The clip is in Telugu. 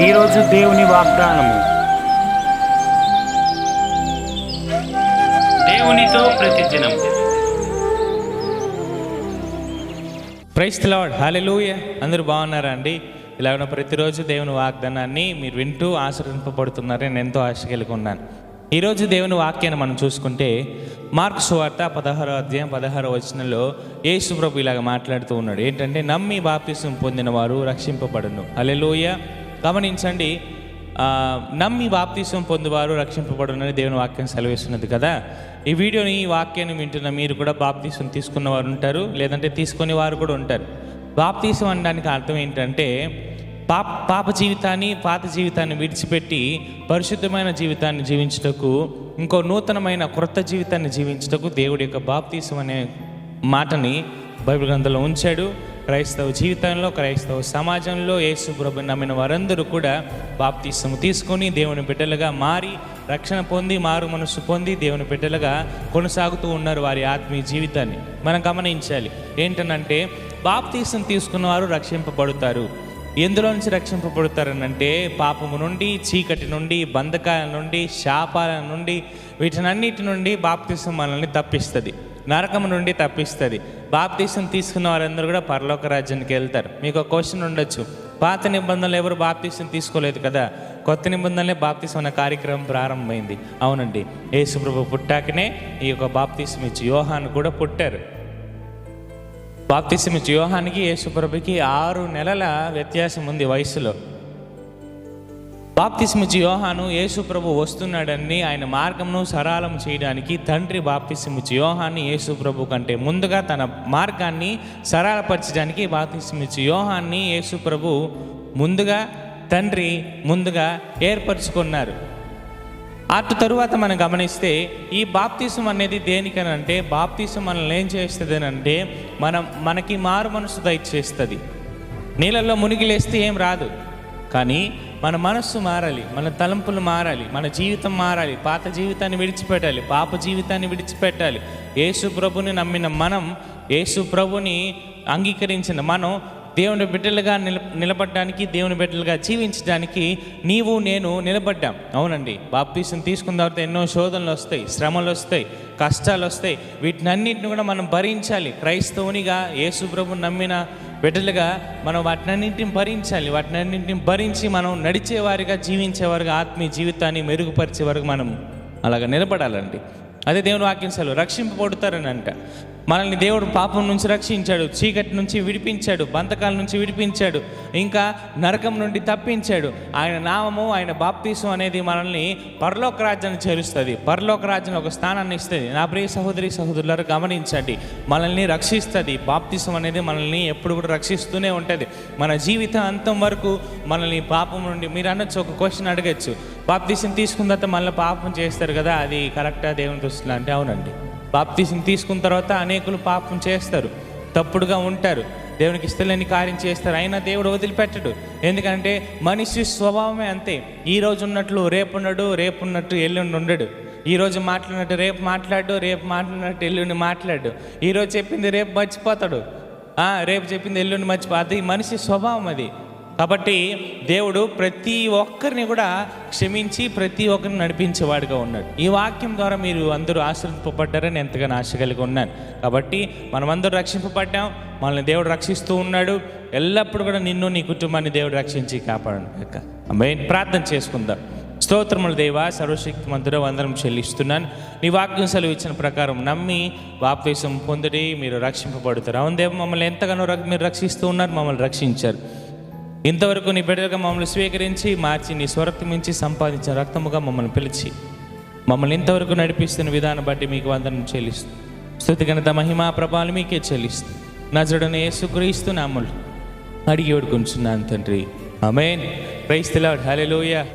ఈరోజు దేవుని వాగ్దానము. దేవునితో ప్రతిదినం. ప్రైస్ లార్డ్ హాలెలూయ అందరూ బాగున్నారా అండి? ఇలా ఉన్న ప్రతిరోజు దేవుని వాగ్దానాన్ని మీరు వింటూ ఆశ్రయింపబడుతున్నారని నేను ఎంతో ఆశ కలిగి ఉన్నాను. ఈరోజు దేవుని వాక్యాన్ని మనం చూసుకుంటే మార్క్ సువార్త పదహారో అధ్యాయం పదహారో వచనంలో యేసు ప్రభు ఇలాగ మాట్లాడుతూ ఉన్నాడు. ఏంటంటే నమ్మి బాప్తిసం పొందిన వారు రక్షింపబడును. హల్లెలూయ గమనించండి నమ్మి బాప్తీసం పొందువారు రక్షింపబడునని దేవుని వాక్యం సెలవిస్తున్నది కదా. ఈ వీడియోని ఈ వాక్యాన్ని వింటున్న మీరు కూడా బాప్తీసం తీసుకున్న వారు ఉంటారు లేదంటే తీసుకునే వారు కూడా ఉంటారు. బాప్తీసం అనడానికి అర్థం ఏంటంటే పాప పాప జీవితాన్ని పాత జీవితాన్ని విడిచిపెట్టి పరిశుద్ధమైన జీవితాన్ని జీవించుటకు ఇంకో నూతనమైన క్రొత్త జీవితాన్ని జీవించుటకు దేవుడి యొక్క బాప్తీసం అనే మాటని బైబిల్ గ్రంథంలో ఉంచాడు. క్రైస్తవ జీవితంలో క్రైస్తవ సమాజంలో యేసు ప్రభు నమ్మిన వారందరూ కూడా బాప్తీసము తీసుకొని దేవుని బిడ్డలుగా మారి రక్షణ పొంది మారు మనసు పొంది దేవుని బిడ్డలుగా కొనసాగుతూ ఉన్నారు వారి ఆత్మీయ జీవితాన్ని. మనం గమనించాలి ఏంటనంటే బాప్తీసం తీసుకున్న వారు రక్షింపబడతారు. ఎందులో నుంచి రక్షింపబడతారనంటే పాపము నుండి చీకటి నుండి బంధకాల నుండి శాపాల నుండి వీటినన్నిటి నుండి బాప్తీసం మనల్ని తప్పిస్తుంది. నరకం నుండి తప్పిస్తుంది. బాప్తీసం తీసుకున్న వారందరూ కూడా పరలోక రాజ్యానికి వెళ్తారు. మీకు ఒక క్వశ్చన్ ఉండొచ్చు. పాత నిబంధనలు ఎవరు బాప్తీసం తీసుకోలేదు కదా? కొత్త నిబంధనలే బాప్తీసం అనే కార్యక్రమం ప్రారంభమైంది. అవునండి. యేసుప్రభు పుట్టాకనే ఈ యొక్క బాప్తీసం ఇచ్చి యోహాను కూడా పుట్టారు. బాప్తీసం ఇచ్చి యోహానికి యేసుప్రభుకి ఆరు నెలల వ్యత్యాసం ఉంది వయసులో. బాప్తిస్మిచ్చి ఇచ్చి యోహాను యేసుప్రభు వస్తున్నాడని ఆయన మార్గంను సరళం చేయడానికి తండ్రి బాప్తిసం ఇచ్చి యోహాన్ని యేసుప్రభు కంటే ముందుగా తన మార్గాన్ని సరళపరచడానికి బాప్తిసం ఇచ్చి యోహాన్ని యేసుప్రభు ముందుగా తండ్రి ముందుగా ఏర్పరచుకున్నారు. అటు తరువాత మనం గమనిస్తే ఈ బాప్తిసం అనేది దేనికనంటే బాప్తిసం మనల్ని ఏం చేస్తుంది అంటే మనం మనకి మారు మనసు దయచేస్తుంది. నీళ్ళల్లో మునిగిలేస్తే ఏం రాదు. కానీ మన మనస్సు మారాలి మన తలంపులు మారాలి మన జీవితం మారాలి పాత జీవితాన్ని విడిచిపెట్టాలి పాప జీవితాన్ని విడిచిపెట్టాలి. యేసు ప్రభుని నమ్మిన మనం యేసు ప్రభుని అంగీకరించిన మనం దేవుని బిడ్డలుగా నిల నిలబడడానికి దేవుని బిడ్డలుగా జీవించడానికి నీవు నేను నిలబడ్డాం. అవునండి బాప్తీసం తీసుకున్న తర్వాత ఎన్నో శోధనలు వస్తాయి శ్రమలు వస్తాయి కష్టాలు వస్తాయి. వీటినన్నిటిని కూడా మనం భరించాలి. క్రైస్తవునిగా యేసు ప్రభు నమ్మిన బిడ్డలుగా మనం వాటినన్నింటిని భరించాలి. వాటినన్నింటిని భరించి మనం నడిచేవారిగా జీవించేవారుగా ఆత్మీయ జీవితాన్ని మెరుగుపరిచే వరకు మనం అలాగ నిలబడాలండి. అదే దేవుని వాక్యం సెలవు రక్షింపబడతారని అంట. మనల్ని దేవుడు పాపం నుంచి రక్షించాడు చీకటి నుంచి విడిపించాడు బంతకాల నుంచి విడిపించాడు ఇంకా నరకం నుండి తప్పించాడు. ఆయన నామము ఆయన బాప్తీసం అనేది మనల్ని పరలోక రాజ్యాన్ని చేరుస్తుంది. పరలోక రాజ్యం ఒక స్థానాన్ని ఇస్తుంది. నా ప్రియ సహోదరి సహోదరులారు గమనించండి. మనల్ని రక్షిస్తుంది. బాప్తీసం అనేది మనల్ని ఎప్పుడు కూడా రక్షిస్తూనే ఉంటుంది. మన జీవితం అంతం వరకు మనల్ని పాపం నుండి మీరు అనొచ్చు ఒక క్వశ్చన్ అడగచ్చు. బాప్తీసం తీసుకున్న తర్వాత మళ్ళీ పాపం చేస్తారు కదా అది కరెక్టా దేవుని దృష్టిలో? అంటే అవునండి. బాప్తీసం తీసుకున్న తర్వాత అనేకులు పాపం చేస్తారు తప్పుడుగా ఉంటారు. దేవునికి ఇష్టలేని కార్యం చేస్తారు. అయినా దేవుడు వదిలిపెట్టడు. ఎందుకంటే మనిషి స్వభావమే అంతే. ఈ రోజు ఉన్నట్లు రేపు ఉండడు రేపు ఉన్నట్టు ఎల్లుండి ఉండడు. ఈ రోజు మాట్లాడినట్టు రేపు మాట్లాడు రేపు మాట్లాడినట్టు ఎల్లుండి మాట్లాడు. ఈరోజు చెప్పింది రేపు మర్చిపోతాడు. రేపు చెప్పింది ఎల్లుండి మర్చిపో అది మనిషి స్వభావం అది. కాబట్టి దేవుడు ప్రతి ఒక్కరిని కూడా క్షమించి ప్రతి ఒక్కరిని నడిపించేవాడుగా ఉన్నాడు. ఈ వాక్యం ద్వారా మీరు అందరూ ఆశ్రయింపబడ్డారని ఎంతగానో ఆశ కలిగి ఉన్నాను. కాబట్టి మనమందరూ రక్షింపబడ్డాం. మనల్ని దేవుడు రక్షిస్తూ ఉన్నాడు. ఎల్లప్పుడూ కూడా నిన్ను నీ కుటుంబాన్ని దేవుడు రక్షించి కాపాడను మెయిన్ ప్రార్థన చేసుకుందాం. స్తోత్రముల దేవ సర్వశక్తి మంతుడ వందనం చెల్లిస్తున్నాను. నీ వాక్యం సెలవు ఇచ్చిన ప్రకారం నమ్మి వాపేశం పొందిడి మీరు రక్షింపబడతారు. అవును దేవ మమ్మల్ని ఎంతగానో మీరు రక్షిస్తూ ఉన్నారు మమ్మల్ని రక్షించారు. ఇంతవరకు నీ బిడ్డలుగా మమ్మల్ని స్వీకరించి మార్చి నీ స్వరక్తి మించి సంపాదించిన రక్తముగా మమ్మల్ని పిలిచి మమ్మల్ని ఇంతవరకు నడిపిస్తున్న విధానం బట్టి మీకు వందనం చెల్లిస్తూ. స్థుతి ఘనత మహిమా ప్రభావాలు మీకే చెల్లిస్తూ. నజరుడని యేసుక్రీస్తు నామలు అడిగి వేడుకుంటున్నాను తండ్రి. అమేన్ క్రైస్తలాడ్ హల్లెలూయా.